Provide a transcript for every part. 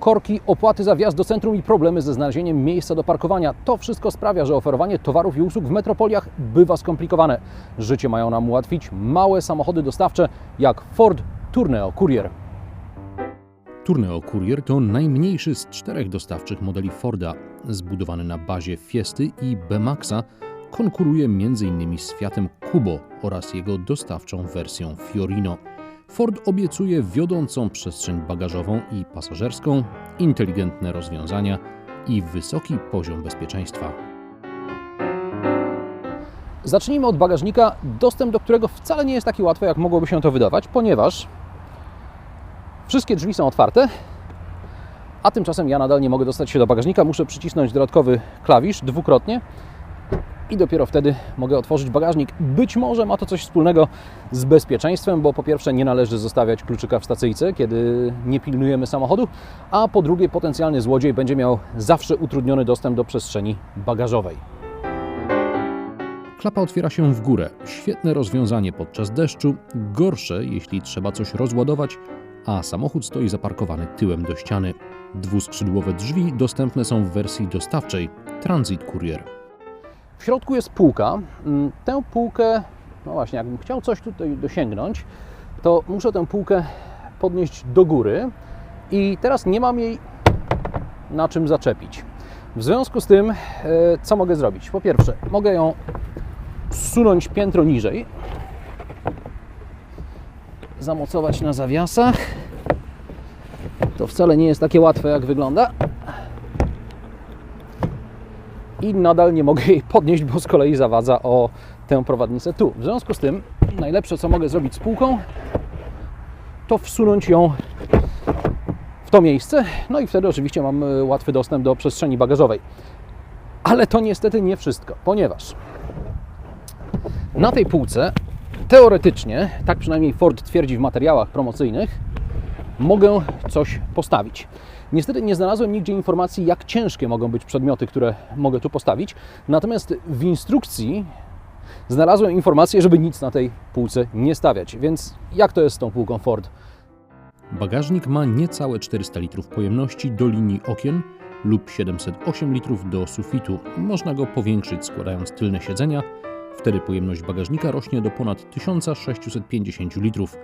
Korki, opłaty za wjazd do centrum i problemy ze znalezieniem miejsca do parkowania. To wszystko sprawia, że oferowanie towarów i usług w metropoliach bywa skomplikowane. Życie mają nam ułatwić małe samochody dostawcze jak Ford Tourneo Courier. Tourneo Courier to najmniejszy z czterech dostawczych modeli Forda. Zbudowany na bazie Fiesty i B-Maxa, konkuruje m.in. z Fiatem Kubo oraz jego dostawczą wersją Fiorino. Ford obiecuje wiodącą przestrzeń bagażową i pasażerską, inteligentne rozwiązania i wysoki poziom bezpieczeństwa. Zacznijmy od bagażnika, dostęp do którego wcale nie jest taki łatwy, jak mogłoby się to wydawać, ponieważ wszystkie drzwi są otwarte, a tymczasem ja nadal nie mogę dostać się do bagażnika. Muszę przycisnąć dodatkowy klawisz dwukrotnie i dopiero wtedy mogę otworzyć bagażnik. Być może ma to coś wspólnego z bezpieczeństwem, bo po pierwsze nie należy zostawiać kluczyka w stacyjce, kiedy nie pilnujemy samochodu, a po drugie potencjalny złodziej będzie miał zawsze utrudniony dostęp do przestrzeni bagażowej. Klapa otwiera się w górę. Świetne rozwiązanie podczas deszczu, gorsze jeśli trzeba coś rozładować, a samochód stoi zaparkowany tyłem do ściany. Dwuskrzydłowe drzwi dostępne są w wersji dostawczej Transit Courier. W środku jest półka. Mm, Tę półkę, no właśnie, jakbym chciał coś tutaj dosięgnąć, to muszę tę półkę podnieść do góry i teraz nie mam jej na czym zaczepić. W związku z tym, e, co mogę zrobić? Po pierwsze, mogę ją zsunąć piętro niżej, zamocować na zawiasach. To wcale nie jest takie łatwe, jak wygląda i nadal nie mogę jej podnieść, bo z kolei zawadza o tę prowadnicę tu. W związku z tym najlepsze, co mogę zrobić z półką, to wsunąć ją w to miejsce, no i wtedy oczywiście mam y, łatwy dostęp do przestrzeni bagażowej. Ale to niestety nie wszystko, ponieważ na tej półce teoretycznie, tak przynajmniej Ford twierdzi w materiałach promocyjnych, mogę coś postawić. Niestety nie znalazłem nigdzie informacji, jak ciężkie mogą być przedmioty, które mogę tu postawić. Natomiast w instrukcji znalazłem informację, żeby nic na tej półce nie stawiać. Więc jak to jest z tą półką Ford? Bagażnik ma niecałe 400 litrów pojemności do linii okien lub 708 litrów do sufitu. Można go powiększyć składając tylne siedzenia. Wtedy pojemność bagażnika rośnie do ponad 1650 litrów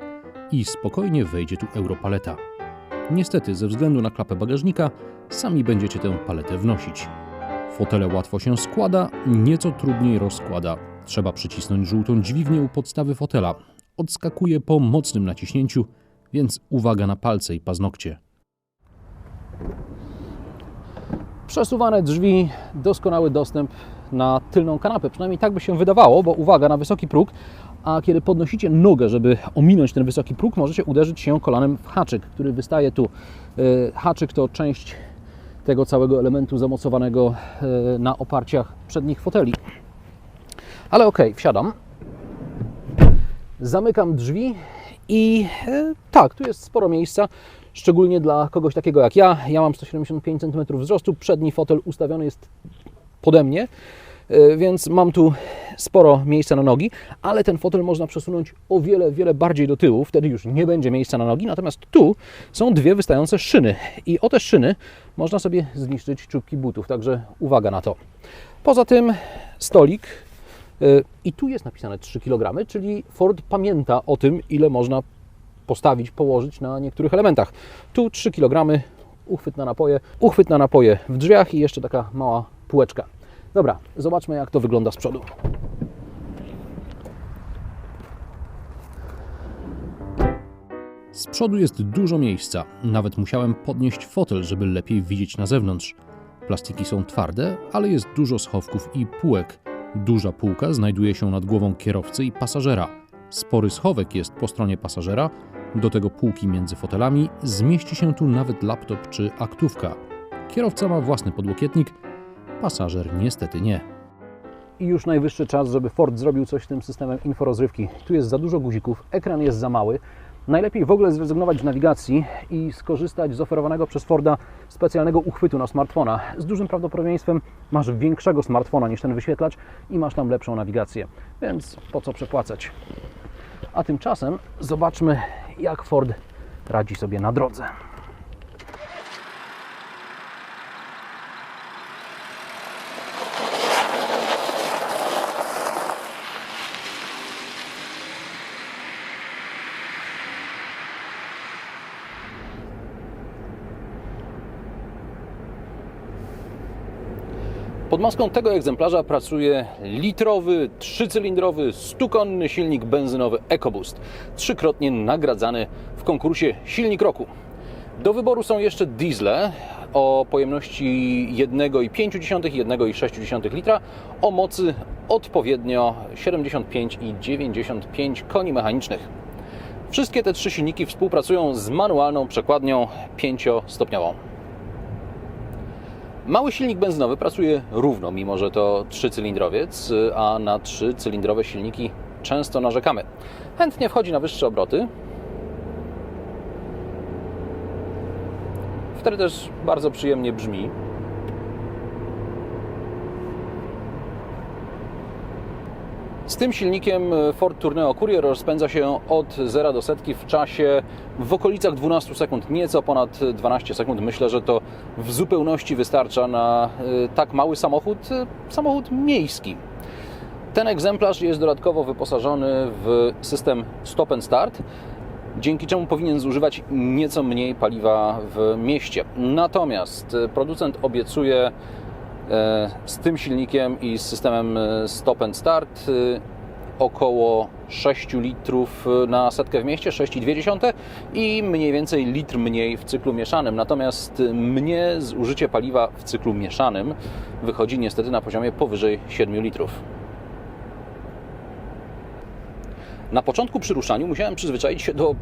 i spokojnie wejdzie tu europaleta. Niestety, ze względu na klapę bagażnika, sami będziecie tę paletę wnosić. Fotele łatwo się składa, nieco trudniej rozkłada. Trzeba przycisnąć żółtą dźwignię u podstawy fotela. Odskakuje po mocnym naciśnięciu, więc uwaga na palce i paznokcie. Przesuwane drzwi, doskonały dostęp na tylną kanapę. Przynajmniej tak by się wydawało, bo uwaga na wysoki próg, a kiedy podnosicie nogę, żeby ominąć ten wysoki próg, możecie uderzyć się kolanem w haczyk, który wystaje tu. E, Haczyk to część tego całego elementu zamocowanego e, na oparciach przednich foteli. Ale okej, wsiadam. Zamykam drzwi i e, tak, tu jest sporo miejsca, szczególnie dla kogoś takiego jak ja. Ja mam 175 cm wzrostu, przedni fotel ustawiony jest pode mnie, więc mam tu sporo miejsca na nogi, ale ten fotel można przesunąć o wiele, wiele bardziej do tyłu, wtedy już nie będzie miejsca na nogi, natomiast tu są dwie wystające szyny i o te szyny można sobie zniszczyć czubki butów, także uwaga na to. Poza tym stolik y, i tu jest napisane 3 kg, czyli Ford pamięta o tym, ile można postawić, położyć na niektórych elementach. Tu 3 kg, uchwyt na napoje, uchwyt na napoje w drzwiach i jeszcze taka mała półeczka. Dobra, zobaczmy jak to wygląda z przodu. Z przodu jest dużo miejsca. Nawet musiałem podnieść fotel, żeby lepiej widzieć na zewnątrz. Plastiki są twarde, ale jest dużo schowków i półek. Duża półka znajduje się nad głową kierowcy i pasażera. Spory schowek jest po stronie pasażera, do tego półki między fotelami, zmieści się tu nawet laptop czy aktówka. Kierowca ma własny podłokietnik, pasażer niestety nie. I już najwyższy czas, żeby Ford zrobił coś z tym systemem inforozrywki. Tu jest za dużo guzików, ekran jest za mały. Najlepiej w ogóle zrezygnować z nawigacji i skorzystać z oferowanego przez Forda specjalnego uchwytu na smartfona. Z dużym prawdopodobieństwem masz większego smartfona niż ten wyświetlacz i masz tam lepszą nawigację, więc po co przepłacać? A tymczasem zobaczmy, jak Ford radzi sobie na drodze. Pod maską tego egzemplarza pracuje litrowy, trzycylindrowy, stukonny silnik benzynowy EcoBoost, trzykrotnie nagradzany w konkursie Silnik Roku. Do wyboru są jeszcze diesle o pojemności 1,5 i 1,6 litra o mocy odpowiednio 75 i 95 koni mechanicznych. Wszystkie te trzy silniki współpracują z manualną przekładnią 5-stopniową. Mały silnik benzynowy pracuje równo, mimo że to trzycylindrowiec, a na trzycylindrowe silniki często narzekamy. Chętnie wchodzi na wyższe obroty. Wtedy też bardzo przyjemnie brzmi. Z tym silnikiem Ford Tourneo Courier rozpędza się od 0 do setki w czasie w okolicach 12 sekund, nieco ponad 12 sekund. Myślę, że to w zupełności wystarcza na y, tak mały samochód, y, samochód miejski. Ten egzemplarz jest dodatkowo wyposażony w system stop and start, dzięki czemu powinien zużywać nieco mniej paliwa w mieście. Natomiast producent obiecuje e, z tym silnikiem i z systemem e, stop and start e, około 6 litrów na setkę w mieście, 6,2 i mniej więcej litr mniej w cyklu mieszanym. Natomiast mnie zużycie paliwa w cyklu mieszanym wychodzi niestety na poziomie powyżej 7 litrów. Na początku przy ruszaniu musiałem przyzwyczaić się do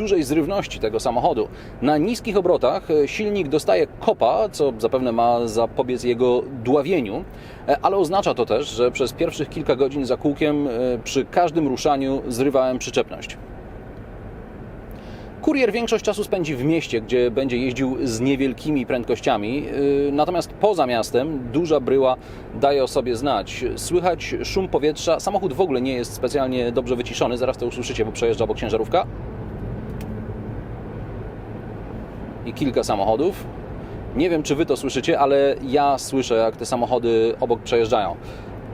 dużej zrywności tego samochodu. Na niskich obrotach e, silnik dostaje kopa, co zapewne ma zapobiec jego dławieniu, e, ale oznacza to też, że przez pierwszych kilka godzin za kółkiem e, przy każdym ruszaniu zrywałem przyczepność. Kurier większość czasu spędzi w mieście, gdzie będzie jeździł z niewielkimi prędkościami, natomiast poza miastem duża bryła daje o sobie znać. Słychać szum powietrza, samochód w ogóle nie jest specjalnie dobrze wyciszony, zaraz to usłyszycie, bo przejeżdża obok ciężarówka. I kilka samochodów. Nie wiem, czy Wy to słyszycie, ale ja słyszę, jak te samochody obok przejeżdżają.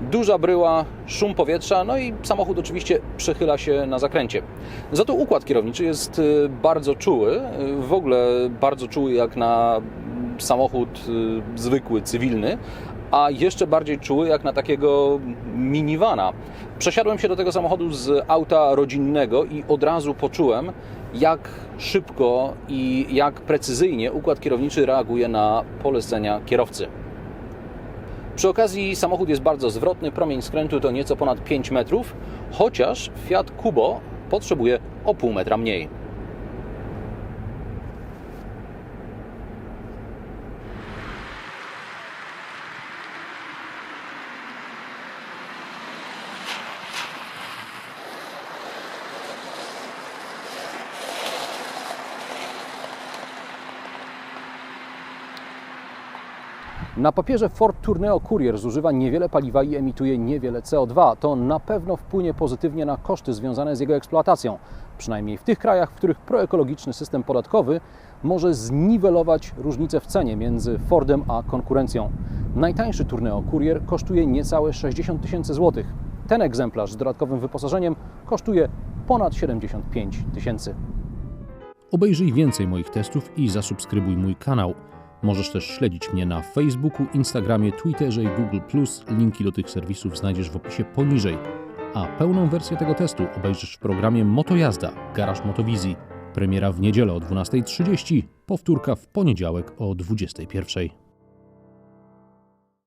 Duża bryła, szum powietrza, no i samochód oczywiście przechyla się na zakręcie. Za to układ kierowniczy jest y, bardzo czuły, y, w ogóle bardzo czuły jak na samochód y, zwykły, cywilny, a jeszcze bardziej czuły jak na takiego minivana. Przesiadłem się do tego samochodu z auta rodzinnego i od razu poczułem, jak szybko i jak precyzyjnie układ kierowniczy reaguje na polecenia kierowcy. Przy okazji samochód jest bardzo zwrotny, promień skrętu to nieco ponad 5 metrów, chociaż Fiat Kubo potrzebuje o pół metra mniej. Na papierze Ford Tourneo Courier zużywa niewiele paliwa i emituje niewiele CO2. To na pewno wpłynie pozytywnie na koszty związane z jego eksploatacją, przynajmniej w tych krajach, w których proekologiczny system podatkowy może zniwelować różnicę w cenie między Fordem a konkurencją. Najtańszy Tourneo Courier kosztuje niecałe 60 tysięcy złotych. Ten egzemplarz z dodatkowym wyposażeniem kosztuje ponad 75 tysięcy. Obejrzyj więcej moich testów i zasubskrybuj mój kanał. Możesz też śledzić mnie na Facebooku, Instagramie, Twitterze i Google+. Linki do tych serwisów znajdziesz w opisie poniżej. A pełną wersję tego testu obejrzysz w programie Motojazda Garaż Motowizji. Premiera w niedzielę o 12.30, powtórka w poniedziałek o 21.00.